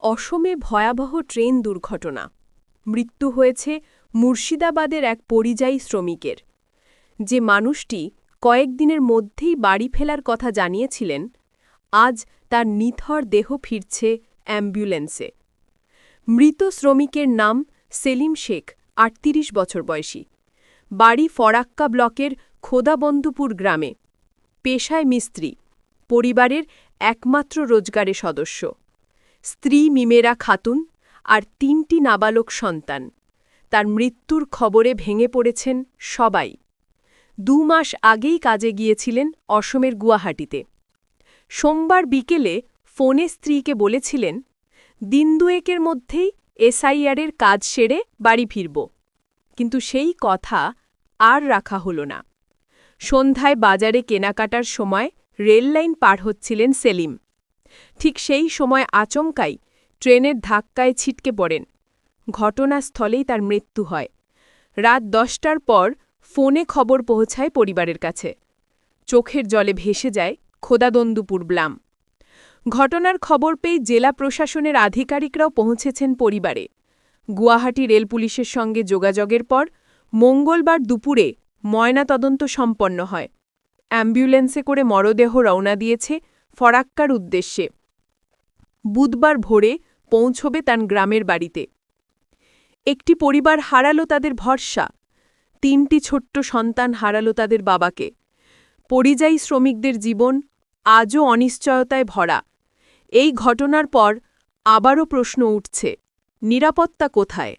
অসমে ভয়াবহ ট্রেন দুর্ঘটনা। মৃত্যু হয়েছে মুর্শিদাবাদের এক পরিযায়ী শ্রমিকের। যে মানুষটি কয়েকদিনের মধ্যেই বাড়ি ফেলার কথা জানিয়েছিলেন, আজ তার নিথর দেহ ফিরছে অ্যাম্বুলেন্সে। মৃত শ্রমিকের নাম সেলিম শেখ, আটত্রিশ বছর বয়সী। বাড়ি ফরাক্কা ব্লকের খোদাবন্দুপুর গ্রামে। পেশায় মিস্ত্রি। পরিবারের একমাত্র রোজগারে সদস্য। স্ত্রী মিমেরা খাতুন আর তিনটি নাবালক সন্তান। তার মৃত্যুর খবরে ভেঙে পড়েছেন সবাই। দু মাস আগেই কাজে গিয়েছিলেন অসমের গুয়াহাটিতে। সোমবার বিকেলে ফোনে স্ত্রীকে বলেছিলেন, দিন দুয়েকের মধ্যেই এসআইআরের কাজ সেরে বাড়ি ফিরব। কিন্তু সেই কথা আর রাখা হল না। সন্ধ্যায় বাজারে কেনাকাটার সময় রেললাইন পার হচ্ছিলেন সেলিম। ঠিক সেই সময় আচমকাই ট্রেনের ধাক্কায় ছিটকে পড়েন। ঘটনাস্থলেই তার মৃত্যু হয়। রাত দশটার পর ফোনে খবর পৌঁছায় পরিবারের কাছে। চোখের জলে ভেসে যায় খোদাদন্দুপুর ব্লাম। ঘটনার খবর পেয়ে জেলা প্রশাসনের আধিকারিকরাও পৌঁছেছেন পরিবারে। গুয়াহাটি রেল পুলিশের সঙ্গে যোগাযোগের পর মঙ্গলবার দুপুরে ময়নাতদন্ত সম্পন্ন হয়। অ্যাম্বুলেন্সে করে মরদেহ রওনা দিয়েছে ফরাক্কার উদ্দেশ্যে। বুধবার ভোরে পৌঁছবে তার গ্রামের বাড়িতে। একটি পরিবার হারালো তাদের ভরসা, তিনটি ছোট্ট সন্তান হারালো তাদের বাবাকে। পরিযায়ী শ্রমিকদের জীবন আজও অনিশ্চয়তায় ভরা। এই ঘটনার পর আবারও প্রশ্ন উঠছে, নিরাপত্তা কোথায়?